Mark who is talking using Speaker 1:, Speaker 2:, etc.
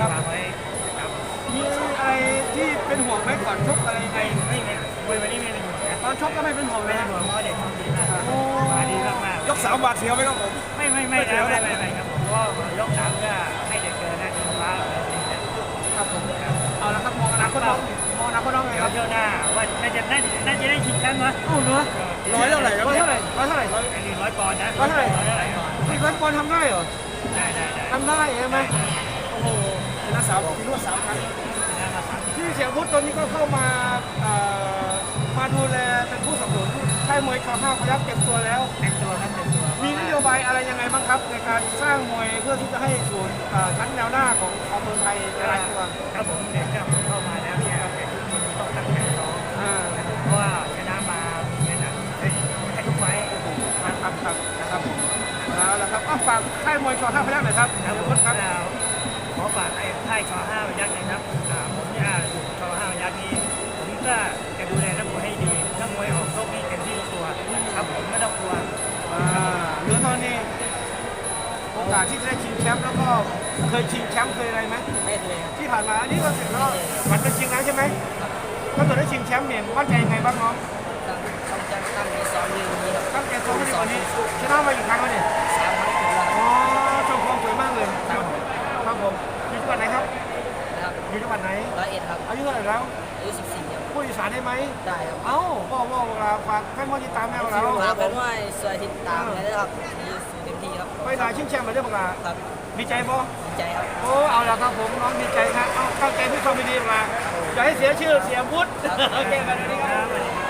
Speaker 1: ครับไว้
Speaker 2: มีอะไรที่เป็นห่วงไหมก่อนชกอะไรไงไม่
Speaker 1: ไม่ไม่วันนี้ไม่เป็นห่วง
Speaker 2: ตอนชกก็ไม่เป็นห่วงเลย
Speaker 1: เป็นห่วงเพราะเด็กทดีมาก
Speaker 2: ครับ
Speaker 1: มาดีมาก
Speaker 3: ยกสามบาทเสียวไหมครับผม
Speaker 1: ไม่ไม่ไม่แล้วไม่ไม่ครับผมก็ยกสามก็ให้เด็กเกินน้าที่ฟ้าเราเลยนะครับ
Speaker 2: ครับผมเอาละครับมองอนาคตน้องมองอนาคตน้องไงเดี๋ยควรั
Speaker 1: เท่ยวหน้าว่าน่าจะน่าจะน่าจะได้ชิงแชมป์นะ
Speaker 2: อู้เนื้อ
Speaker 3: ร้อยเท่าไหร่ครับ
Speaker 2: ร้อย
Speaker 3: เท่า
Speaker 2: ไหร่ร้อยเท่าไหร่ อั
Speaker 1: นนี้ร้อยปอนด์นะ
Speaker 2: ร้อยเท่าไหร่
Speaker 1: ร้อยเท่าไหร่ก่อน
Speaker 2: นี่ร้อยปอนด์ทำได้เหรอ
Speaker 1: ได้ได้ได้
Speaker 2: ทำได้ใช่ไหม โอ้โห
Speaker 3: ชนะสามที่นวดสามครั้ง
Speaker 1: ได้มาสาม
Speaker 2: พี่เสียพุทธตอนนี้ก็เข้ามาเอ่อมาดูแลเป็นผู้สนับสนุนค่ายมวยชอห้าพยักเก็บตัวแล้ว
Speaker 1: แต่งตัวครับแต่งตัว
Speaker 2: มีนโยบายอะไรยังไงบ้างครับในการสร้างมวยเพื่อที่จะให้ศูนย์เอ่อชั้นแนวหน้าของของเมืองไทยหลายๆตัว
Speaker 1: ครับผมเด็กก็เข้ามาแล้วเนี่ยเด็กทุกคนต้องตั้งใจซ้อม
Speaker 2: อ่า
Speaker 1: เพราะว่าชนะมามีเงินนะให้ทุกไฟต์
Speaker 2: ครับครับครับนะครับผมเอาละครับอ้าวฝากค่ายมวยชอห้าพยักหน่อยครับ
Speaker 1: ครับ
Speaker 2: เดี๋ยว
Speaker 1: ผ
Speaker 2: พุ
Speaker 1: ม
Speaker 2: ทธครับ
Speaker 1: แล้ว ขอฝากไอ้ค่ายชอห้าพยักษ์นะครับอ่าผมเนี่ยอยู่ชอห้าพยักษ์นี้ผมก็จะดูแลนักมวยให้ดีนักมวยออกโชคนี่เต็มที่ทุกตัวครับผมไม่ต้องกลัว
Speaker 2: อ่าเหลือตอนนี้โอกาสที่จะได้ชิงแชมป์แล้วก็เคยชิงแชมป์เคยอะไรไหม
Speaker 4: ไม่เคยครับ
Speaker 2: ที่ผ่านมาอันนี้ก็เสร็จแล้วมันเป็นชิงแล้วใช่ไหมถ้าเกิดได้ชิงแชมป์เนี่ยมั่นใจยังไงบ้างน้อง
Speaker 4: ตั้งต้องจะตั้งใจซ้อมเรื่องนี้ครับ
Speaker 2: ตั้งใจซ้อมให้ดีกว่านี้ชนะมาอีกครั้งแล้วเนี่ย อยู่จังหวัดไหน
Speaker 4: ร้อยเอ็ดครับ
Speaker 2: อายุเท่าไหร่แล้ว
Speaker 4: อายุสิบสี่ครับ
Speaker 2: พูดอีสานได้ไหม
Speaker 4: ได้ครับ
Speaker 2: เอ้าบอกบอกเวลาฝากให้มอติดตามแม่เรา
Speaker 4: ฝากเป็นว่าสวยติดตามเลยนะครับมีสู่เต็มที่ครับ
Speaker 2: ไปหลายชิงแชมป์มาเรื่องเวลา
Speaker 4: ครับ
Speaker 2: ดีใจป่ะ
Speaker 4: ดีใจครับ
Speaker 2: โอ้เอาละครับผมน้องดีใจครับเอาตั้งใจที่ทำดีๆมาอย่าให้เสียชื่อเสียพุทธโอเคกันวันนี้ครับ